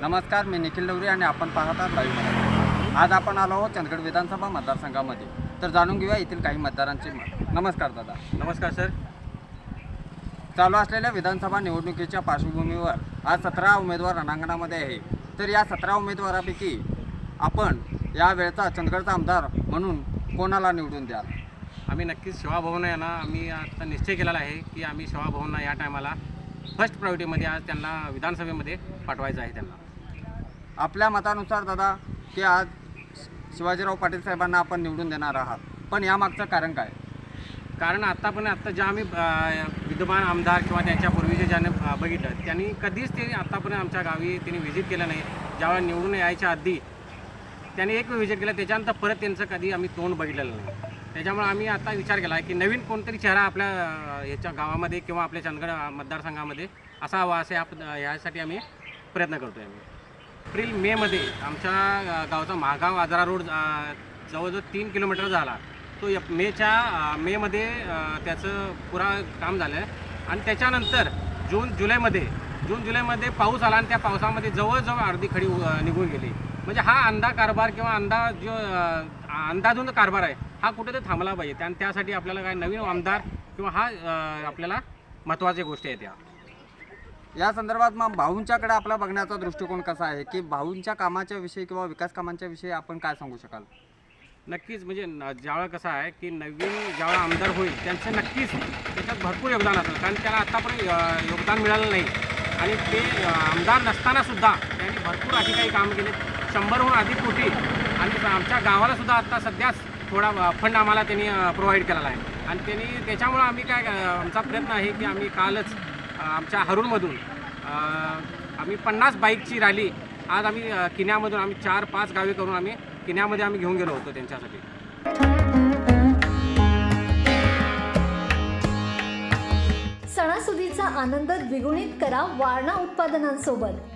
नमस्कार मी निखिल डवरे आणि आपण पाहत आहात लाईव्ह आज आपण आलो आहोत चंदगड विधानसभा मतदारसंघामध्ये. तर जाणून घेऊया येथील काही मतदारांचे मत. नमस्कार दादा. नमस्कार सर. चालू असलेल्या विधानसभा निवडणुकीच्या पार्श्वभूमीवर आज सतरा उमेदवार रणांगणामध्ये आहे. तर या सतरा उमेदवारापैकी आपण या वेळचा चंदगडचा आमदार म्हणून कोणाला निवडून द्याल? आम्ही नक्कीच सेवाभावना यांना आम्ही आता निश्चय केलेला आहे की आम्ही सेवाभावना या टायमाला फर्स्ट प्रायोरिटीमध्ये आज त्यांना विधानसभेमध्ये पाठवायचं आहे त्यांना. आपल्या मतानुसार दादा की आज शिवाजीराव पाटील साहेबांना आपण निवडून देणार आहात. पण यामागचं कारण काय? कारण आता पण आत्ता ज्या आम्ही विद्यमान आमदार किंवा त्यांच्या पूर्वीचे ज्याने बघितलं त्यांनी कधीच ते आत्तापर्यंत आमच्या गावी त्यांनी व्हिजिट केलं नाही. ज्यावेळेला निवडून यायच्या आधी त्यांनी एक व्हिजिट केलं त्याच्यानंतर परत त्यांचं कधी आम्ही तोंड बघितलेलं नाही. त्याच्यामुळे आम्ही आता विचार केला की नवीन कोणतरी चेहरा आपल्या ह्याच्या गावामध्ये किंवा आपल्या चंदगड मतदारसंघामध्ये मतदारसंघामध्ये असावा असे आप यासाठी आम्ही प्रयत्न करतो आहे आम्ही. एप्रिल मेमध्ये आमच्या गावचा महागाव आजरा रोड जवळजवळ तीन किलोमीटर झाला. तो एप मेच्या मेमध्ये त्याचं पुरा काम झालं आणि त्याच्यानंतर जून जुलैमध्ये जून जुलैमध्ये पाऊस आला आणि त्या पावसामध्ये जवळजवळ अर्धी खडी निघून गेली. म्हणजे हा अंधा कारभार किंवा अंधा जो अंधाधुंद कारभार आहे हा कुठेतरी थांबला पाहिजे. आणि त्यासाठी आपल्याला काय नवीन आमदार किंवा हा आपल्याला महत्त्वाच्या गोष्टी आहेत या या संदर्भात मग भाऊंच्याकडे आपला बघण्याचा दृष्टिकोन कसा आहे? की भाऊंच्या कामाच्या विषयी किंवा विकास कामांच्या विषयी आपण काय सांगू शकाल? नक्कीच म्हणजे न- ज्यावेळेला कसं आहे की नवीन ज्यावेळेला आमदार होईल त्यांचं नक्कीच त्याच्यात भरपूर योगदान असेल. कारण त्याला आत्तापर्यंत योगदान मिळालं नाही. आणि ते आमदार नसतानासुद्धा त्यांनी भरपूर अशी काही कामं केली. शंभरहून अधिक कोटी. आणि आमच्या गावाला सुद्धा आत्ता सध्याच थोडा फंड आम्हाला त्यांनी प्रोव्हाइड केलेला आहे. आणि त्यांनी त्याच्यामुळं आम्ही काय आमचा प्रयत्न आहे की आम्ही कालच आमच्या हरुणमधून आम्ही पन्नास बाईकची रॅली आज आम्ही किन्यामधून आम्ही चार पाच गावे करून आम्ही किन्यामध्ये आम्ही घेऊन गेलो होतो त्यांच्यासाठी. सणासुदीचा आनंद द्विगुणित करा वारणा उत्पादनांसोबत.